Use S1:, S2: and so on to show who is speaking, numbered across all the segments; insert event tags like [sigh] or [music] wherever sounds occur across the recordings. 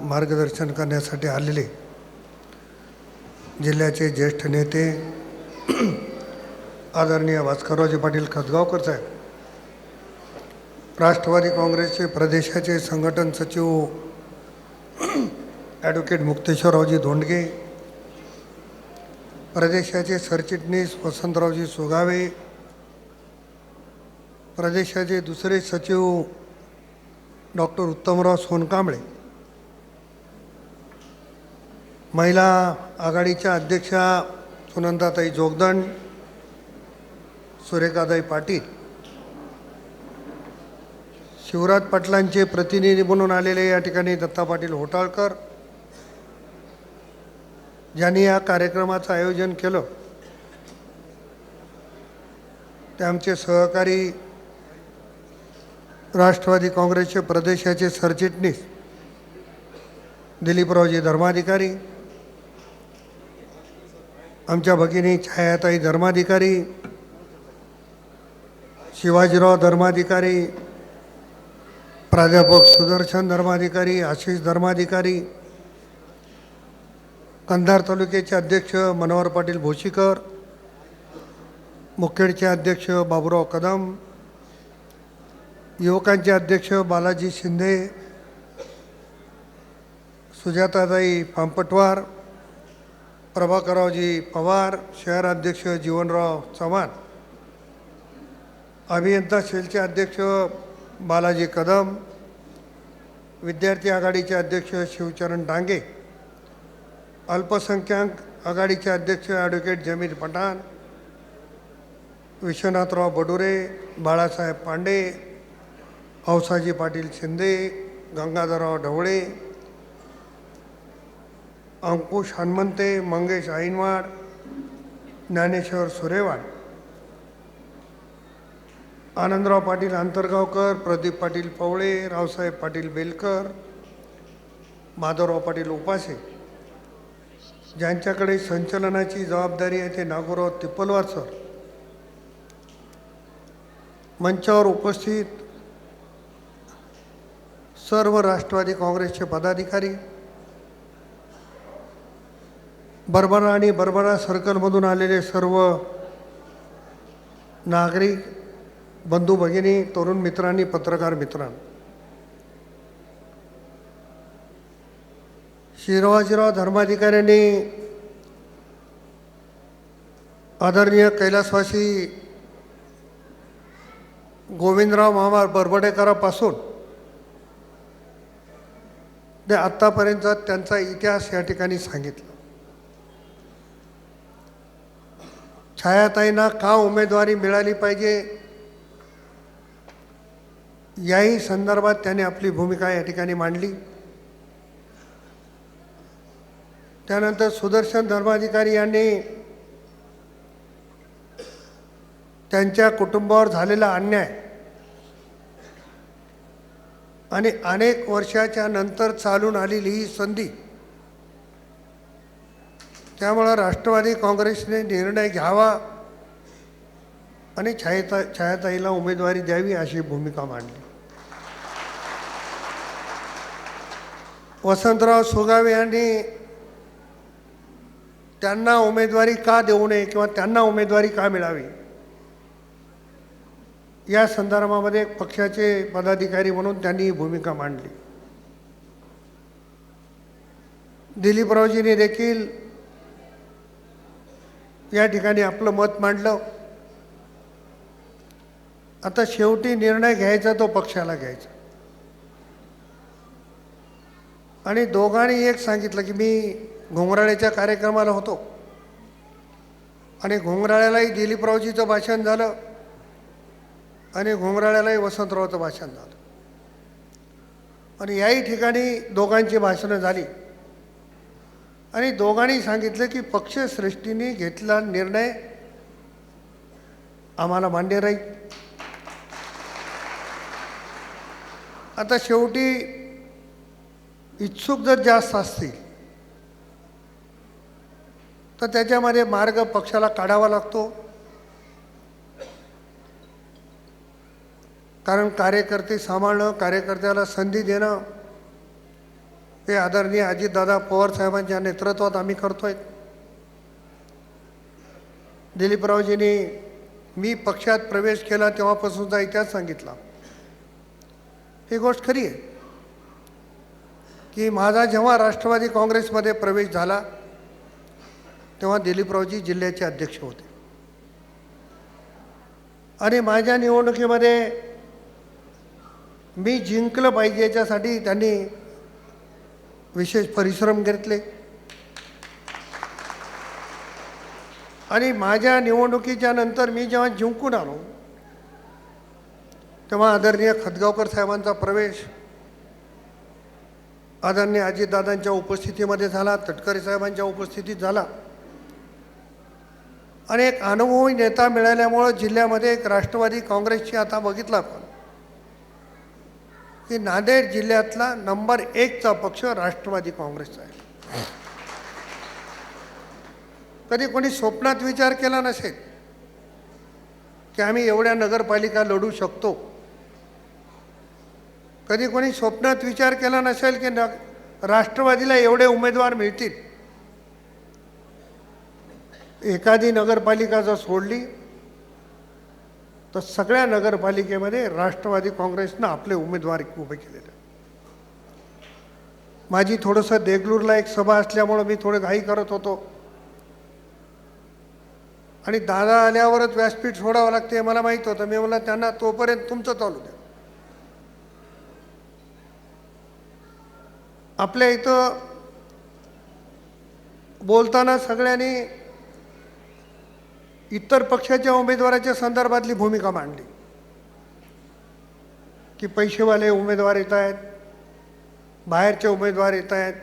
S1: मार्गदर्शन करण्यासाठी आलेले जिल्ह्याचे ज्येष्ठ नेते [clears throat] आदरणीय भास्कररावजी पाटील खतगावकर साहेब राष्ट्रवादी काँग्रेसचे प्रदेशाचे संघटन सचिव [clears throat] ॲडव्होकेट मुक्तेश्वररावजी धोंडगे प्रदेशाचे सरचिटणीस वसंतरावजी सुगावे प्रदेशाचे दुसरे सचिव डॉक्टर उत्तमराव सोनकांबळे महिला आघाडीच्या अध्यक्षा सुनंदाताई जोगदंड सुरेखाताई पाटील शिवराज पाटलांचे प्रतिनिधी म्हणून आलेले या ठिकाणी दत्ता पाटील होटाळकर ज्यांनी या कार्यक्रमाचं आयोजन केलं. ते आमचे सहकारी राष्ट्रवादी काँग्रेसचे प्रदेशाचे सरचिटणीस दिलीपरावजी धर्माधिकारी आमच्या भगिनी छायाताई धर्माधिकारी शिवाजीराव धर्माधिकारी प्राध्यापक सुदर्शन धर्माधिकारी आशिष धर्माधिकारी कंधार तालुक्याचे अध्यक्ष मनोहर पाटील भोशीकर मुखेडचे अध्यक्ष बाबुराव कदम युवकांचे अध्यक्ष बालाजी शिंदे सुजाताताई पांपटवार प्रभाकररावजी पवार शहर अध्यक्ष जीवनराव चव्हाण. अभियंता सेलचे अध्यक्ष बालाजी कदम विद्यार्थी आघाडीचे अध्यक्ष शिवचरण डांगे अल्पसंख्याक आघाडीचे अध्यक्ष ॲडव्होकेट जमीर पठाण विश्वनाथराव बडुरे बाळासाहेब पांडे हौसाजी पाटील शिंदे गंगाधरराव ढवळे अंकुश हनुमंते मंगेश ऐनवाड ज्ञानेश्वर सुरेवाड. आनंदराव पाटील आंतरगावकर प्रदीप पाटील पवळे रावसाहेब पाटील बेलकर माधवराव पाटील उपासे. ज्यांच्याकडे संचलनाची जबाबदारी आहे ते नागोराव तिप्पलवार सर. मंचावर उपस्थित सर्व राष्ट्रवादी काँग्रेसचे पदाधिकारी बरबरा आणि बरबरा सर्कलमधून आलेले सर्व नागरिक बंधू भगिनी तरुण मित्रांनी पत्रकार मित्रां शिवाजीराव धर्माधिकाऱ्यांनी आदरणीय कैलासवासी गोविंदराव महामार बरबडेकरापासून ते आत्तापर्यंत त्यांचा इतिहास या ठिकाणी सांगितला. छायाताईंना का उमेदवारी मिळाली पाहिजे? याही संदर्भात त्यांनी आपली भूमिका या ठिकाणी मांडली. त्यानंतर सुदर्शन धर्माधिकारी यांनी त्यांच्या कुटुंबावर झालेला अन्याय आणि अनेक वर्षाच्या नंतर चालून आलेली ही संधी त्यामुळं राष्ट्रवादी काँग्रेसने निर्णय घ्यावा आणि छायाता छायाताईला उमेदवारी द्यावी अशी भूमिका मांडली. वसंतराव सुगावे यांनी त्यांना उमेदवारी का देऊ नये किंवा त्यांना उमेदवारी का मिळावी या संदर्भामध्ये पक्षाचे पदाधिकारी म्हणून त्यांनी ही भूमिका मांडली. दिलीपरावजींनी देखील या ठिकाणी आपलं मत मांडलं. आता शेवटी निर्णय घ्यायचा तो पक्षाला घ्यायचा. आणि दोघांनी एक सांगितलं की मी घोंगराळ्याच्या कार्यक्रमाला होतो. आणि घोंगराळ्यालाही दिलीपरावजीचं भाषण झालं. आणि घोंगराळ्यालाही वसंतरावचं भाषण झालं. आणि याही ठिकाणी दोघांची भाषणं झाली. आणि दोघांनी सांगितलं की पक्षश्रेष्ठीने घेतला निर्णय आम्हाला मान्य राहील. आता शेवटी इच्छुक जर जास्त असतील तर त्याच्यामध्ये मार्ग पक्षाला काढावा लागतो. कारण कार्यकर्ते सांभाळणं कार्यकर्त्याला संधी देणं हे आदरणीय अजितदादा पवार साहेबांच्या नेतृत्वात आम्ही करतोय. दिलीपरावजींनी मी पक्षात प्रवेश केला तेव्हापासूनचा इतिहास सांगितला. ही गोष्ट खरी आहे की माझा जेव्हा राष्ट्रवादी काँग्रेसमध्ये प्रवेश झाला तेव्हा दिलीपरावजी जिल्ह्याचे अध्यक्ष होते. आणि माझ्या निवडणुकीमध्ये मी जिंकलं पाहिजे याच्यासाठी त्यांनी विशेष परिश्रम घेतले. आणि माझ्या निवडणुकीच्या नंतर मी जेव्हा जिंकून आलो तेव्हा आदरणीय खतगावकर साहेबांचा प्रवेश आदरणीय अजितदादांच्या उपस्थितीमध्ये झाला तटकरे साहेबांच्या उपस्थितीत झाला. आणि एक अनुभवी नेता मिळाल्यामुळं जिल्ह्यामध्ये एक राष्ट्रवादी काँग्रेसची आता बघितला आपण. की नांदेड जिल्ह्यातला नंबर एकचा पक्ष राष्ट्रवादी काँग्रेसचा आहे. कधी कोणी स्वप्नात विचार केला नसेल की आम्ही एवढ्या नगरपालिका लढू शकतो? कधी कोणी स्वप्नात विचार केला नसेल की न राष्ट्रवादीला एवढे उमेदवार मिळतील? एखादी नगरपालिका जर सोडली तर सगळ्या नगरपालिकेमध्ये राष्ट्रवादी काँग्रेसनं आपले उमेदवार उभे केलेले. माझी थोडंसं देगलूरला एक सभा असल्यामुळं मी थोडं घाई करत होतो. आणि दादा आल्यावरच व्यासपीठ सोडावं लागते मला माहीत होतं. मी मला त्यांना तोपर्यंत तुमचं चालू द्या. आपल्या इथं बोलताना सगळ्यांनी इतर पक्षाच्या उमेदवाराच्या संदर्भातली भूमिका मांडली. की पैसेवाले उमेदवार येत आहेत बाहेरचे उमेदवार येत आहेत.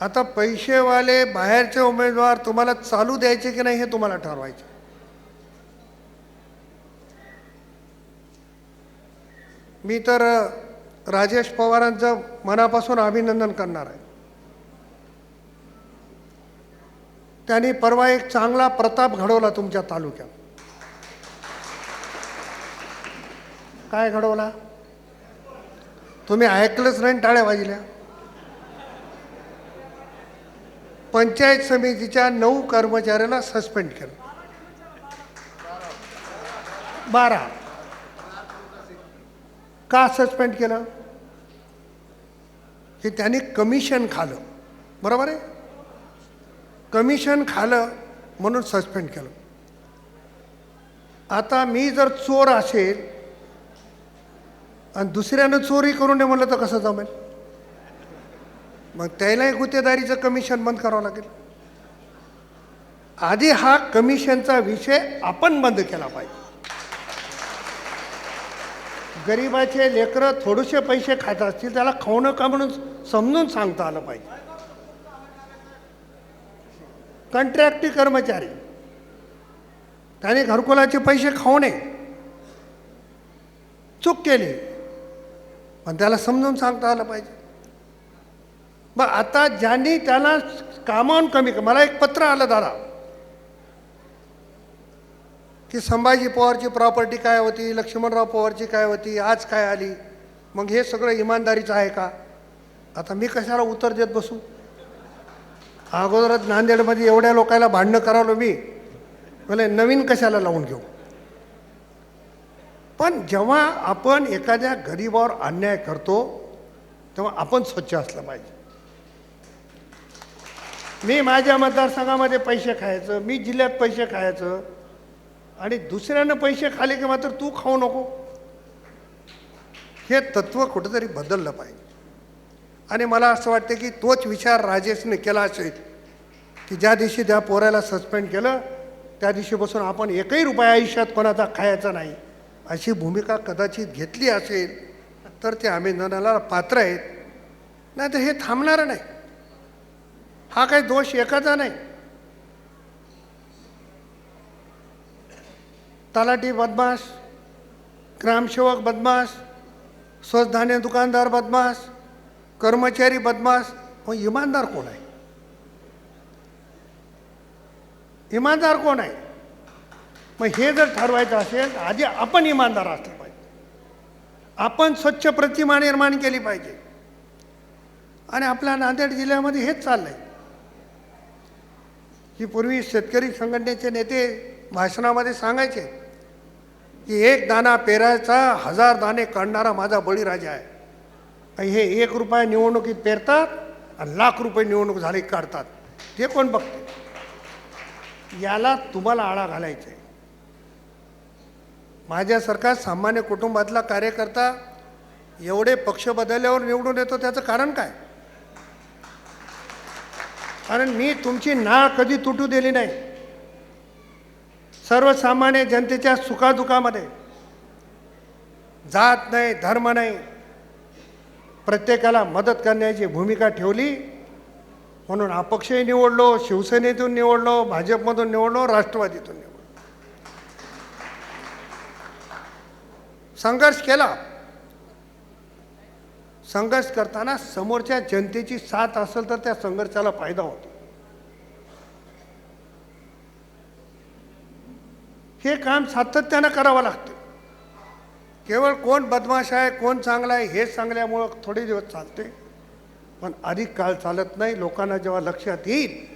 S1: आता पैसेवाले बाहेरचे उमेदवार तुम्हाला चालू द्यायचे की नाही हे तुम्हाला ठरवायचे. मी तर राजेश पवारांचं मनापासून अभिनंदन करणार आहे. त्यांनी परवा एक चांगला प्रताप घडवला तुमच्या तालुक्यात. काय घडवला? तुम्ही ऐकलंच नाही टाळ्या वाजल्या. पंचायत समितीच्या नऊ कर्मचाऱ्याला सस्पेंड केलं. बारा. का सस्पेंड केलं? की त्यांनी कमिशन खालं. बरोबर आहे? कमिशन खालं म्हणून सस्पेंड केलं. आता मी जर चोर असेल आणि दुसऱ्यानं चोरी करू नये म्हणलं तर कसं जमेल? मग त्यालाही गुत्तेदारीचं कमिशन बंद करावं लागेल. आधी हा कमिशनचा विषय आपण बंद केला पाहिजे. गरिबाचे लेकरं थोडेसे पैसे खात असतील त्याला खाऊन का म्हणून समजून सांगता आलं पाहिजे. कंट्रॅक्टी कर्मचारी. त्याने घरकुलाचे पैसे खाऊ नये. चूक केली. पण त्याला समजून सांगता आलं पाहिजे. मग आता ज्यांनी त्याला कामावून कमी मला एक पत्र आलं दादा. की संभाजी पवारची प्रॉपर्टी काय होती लक्ष्मणराव पवारची काय होती आज काय आली मग हे सगळं इमानदारीचं आहे का? आता मी कशाला उत्तर देत बसू? अगोदरच नांदेडमध्ये एवढ्या लोकांना भांडणं करावलं मी. म्हणजे नवीन कशाला लावून घेऊ? पण जेव्हा आपण एखाद्या गरीबावर अन्याय करतो तेव्हा आपण स्वच्छ असलं पाहिजे. मी माझ्या मतदारसंघामध्ये पैसे खायचं मी जिल्ह्यात पैसे खायचं आणि दुसऱ्यानं पैसे खाले की मात्र तू खाऊ नको. हे तत्त्व कुठंतरी बदललं पाहिजे. आणि मला असं वाटतं की तोच विचार राजेशने केला असेल की ज्या दिवशी त्या पोराला सस्पेंड केलं त्या दिवशीपासून आपण एकही रुपया आयुष्यात कोणाचा खायचा नाही अशी भूमिका कदाचित घेतली असेल तर ते अभिनंदनाला पात्र आहेत. नाही तर हे थांबणारं नाही. हा काही दोष एकाचा नाही. तलाठी बदमाश ग्रामसेवक बदमाश स्वधान्य दुकानदार बदमाश कर्मचारी बदमाश मग इमानदार कोण आहे? इमानदार कोण आहे? मग हे जर ठरवायचं असेल आधी आपण इमानदार असलं पाहिजे. आपण स्वच्छ प्रतिमा निर्माण केली पाहिजे. आणि आपल्या नांदेड जिल्ह्यामध्ये हेच चाललंय. की पूर्वी शेतकरी संघटनेचे नेते भाषणामध्ये सांगायचे की एक दाना पेरायचा हजार दाणे काढणारा माझा बळीराजा आहे. हे एक रुपया निवडणुकीत पेरतात आणि लाख रुपये निवडणूक झाली काढतात. ते कोण बघते? याला तुम्हाला आळा घालायचा आहे. माझ्यासारखा सामान्य कुटुंबातला कार्यकर्ता एवढे पक्ष बदलल्यावर निवडून येतो त्याचं कारण काय? कारण मी तुमची नाळ कधी तुटू दिली नाही. सर्वसामान्य जनतेच्या सुखादुखामध्ये जात नाही धर्म नाही प्रत्येकाला मदत करण्याची भूमिका ठेवली. म्हणून अपक्षही निवडलो शिवसेनेतून निवडलो भाजपमधून निवडलो राष्ट्रवादीतून निवडलो. संघर्ष केला. संघर्ष करताना समोरच्या जनतेची साथ असेल तर त्या संघर्षाला फायदा होतो. हे काम सातत्यानं करावं लागतं. केवळ कोण बदमाश आहे कोण चांगला आहे हे सांगल्यामुळं थोडे दिवस चालते. पण अधिक काळ चालत नाही लोकांना जेव्हा लक्षात येईल.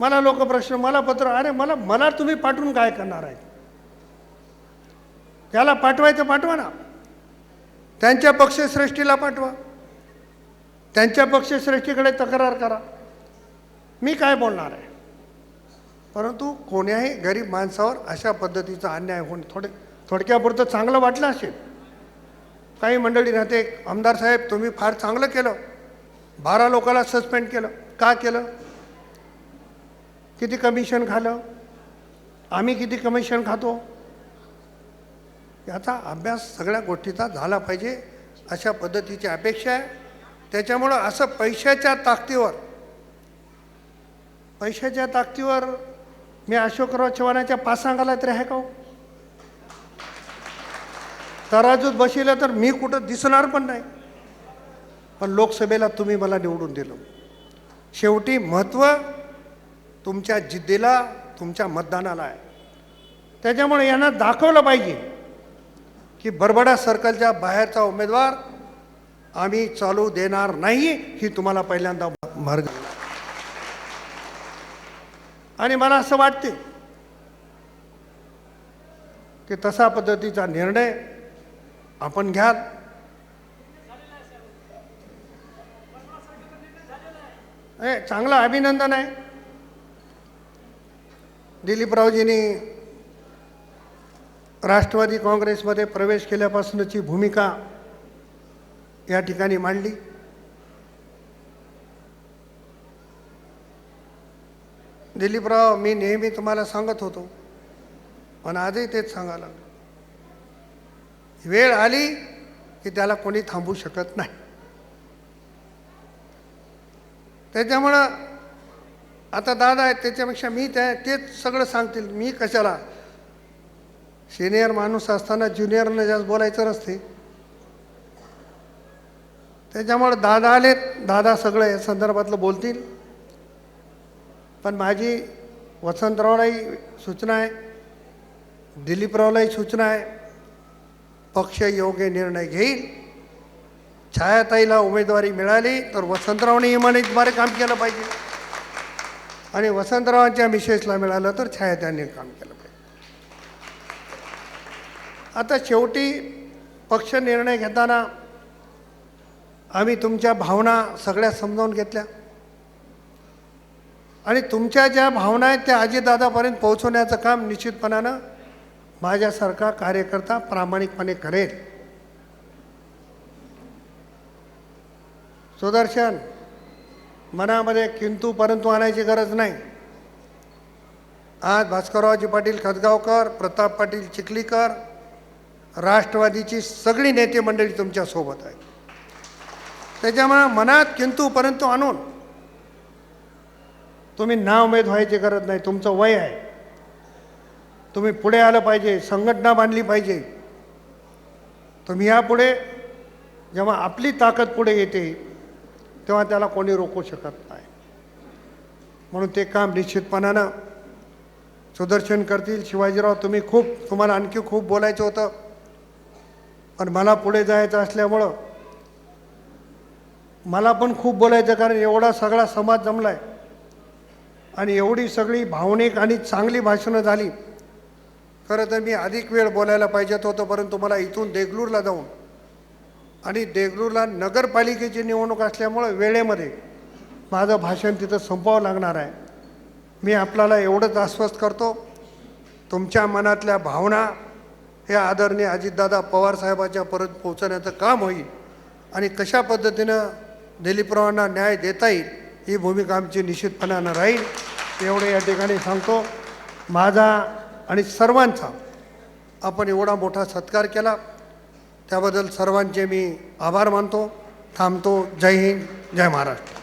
S1: मला लोक प्रश्न मला पत्र अरे मला मला तुम्ही पाठवून काय करणार आहे? त्याला पाठवायचं पाठवा ना. त्यांच्या पक्षश्रेष्ठीला पाठवा. त्यांच्या पक्षश्रेष्ठीकडे तक्रार करा. मी काय बोलणार आहे? परंतु कोण्याही गरीब माणसावर अशा पद्धतीचा अन्याय होणे थोडे थोडक्यापुरतं चांगलं वाटलं असेल. काही मंडळी राहते आमदार साहेब तुम्ही फार चांगलं केलं. बारा लोकाला सस्पेंड केलं. का केलं? किती कमिशन खालं? आम्ही किती कमिशन खातो? याचा अभ्यास सगळ्या गोष्टीचा झाला पाहिजे अशा पद्धतीची अपेक्षा आहे. त्याच्यामुळं असं पैशाच्या ताकदीवर पैशाच्या ताकदीवर मी अशोकराव चव्हाणाच्या पासांगाला तरी आहे का हो? तराजूत बसिलं तर मी कुठं दिसणार पण नाही. पण लोकसभेला तुम्ही मला निवडून दिलं. शेवटी महत्त्व तुमच्या जिद्दीला तुमच्या मतदानाला आहे. त्याच्यामुळे यांना दाखवलं पाहिजे की बरबडा सर्कलच्या बाहेरचा उमेदवार आम्ही चालू देणार नाही ही तुम्हाला पहिल्यांदा मार्ग आणि मला असं वाटते की तसा पद्धतीचा निर्णय आपण घ्याल. ए चांगलं अभिनंदन आहे. दिलीपरावजींनी राष्ट्रवादी काँग्रेसमध्ये प्रवेश केल्यापासूनची भूमिका या ठिकाणी मांडली. दिलीपराव मी नेहमी तुम्हाला सांगत होतो. पण आजही तेच सांगायला लागलो. वेळ आली की त्याला कोणी थांबू शकत नाही. त्याच्यामुळं आता दादा आहेत त्याच्यापेक्षा मी त्या तेच सगळं सांगतील. मी कशाला? सिनियर माणूस असताना ज्युनियरनं जास्त बोलायचं नसते. त्याच्यामुळं दादा आलेत दादा सगळं या संदर्भातलं बोलतील. पण माझी वसंतरावलाही सूचना आहे दिलीपरावलाही सूचना आहे पक्ष योग्य निर्णय घेईल. छायाताईला उमेदवारी मिळाली तर वसंतरावने इमानीद्वारे काम केलं पाहिजे. आणि वसंतरावांच्या मिसेसला मिळालं तर छायाताईंनी काम केलं पाहिजे. आता शेवटी पक्ष निर्णय घेताना आम्ही तुमच्या भावना सगळ्या समजावून घेतल्या. आणि तुमच्या ज्या भावना आहेत त्या अजितदादापर्यंत पोहोचवण्याचं काम निश्चितपणानं माझ्यासारखा कार्यकर्ता प्रामाणिकपणे करेल. सुदर्शन मनामध्ये किंतू परंतु आणायची गरज नाही. आज भास्कररावजी पाटील खतगावकर प्रताप पाटील चिखलीकर राष्ट्रवादीची सगळी नेते मंडळी तुमच्यासोबत आहे त्याच्यामुळं मनात किंतू परंतु आणून तुम्ही नाउमेद व्हायची गरज नाही तुमचं वय आहे. तुम्ही पुढे आलं पाहिजे संघटना बांधली पाहिजे. तुम्ही यापुढे जेव्हा आपली ताकद पुढे येते तेव्हा त्याला कोणी रोखू शकत नाही. म्हणून ते काम निश्चितपणानं सुदर्शन करतील. शिवाजीराव तुम्ही खूप तुम्हाला आणखी खूप बोलायचं होतं. पण मला पुढे जायचं असल्यामुळं मला पण खूप बोलायचं कारण एवढा सगळा समाज जमला आहे आणि एवढी सगळी भावनिक आणि चांगली भाषणं झाली. खरं तर मी अधिक वेळ बोलायला पाहिजेत होतं परंतु मला इथून देगलूरला जाऊन आणि देगलूरला नगरपालिकेची निवडणूक असल्यामुळं वेळेमध्ये माझं भाषण तिथं संपवावं लागणार आहे. मी आपल्याला एवढंच आश्वस्त करतो तुमच्या मनातल्या भावना हे आदरणीय अजितदादा पवारसाहेबाच्या परत पोहोचवण्याचं काम होईल आणि कशा पद्धतीनं दिलीपरावांना न्याय देता येईल ही भूमिका आमची निश्चितपणानं राहील. एवढं या ठिकाणी सांगतो. माझा आणि सर्वांचा आपण एवढा मोठा सत्कार केला. त्याबद्दल सर्वांचे मी आभार मानतो. थांबतो. जय हिंद. जय महाराष्ट्र.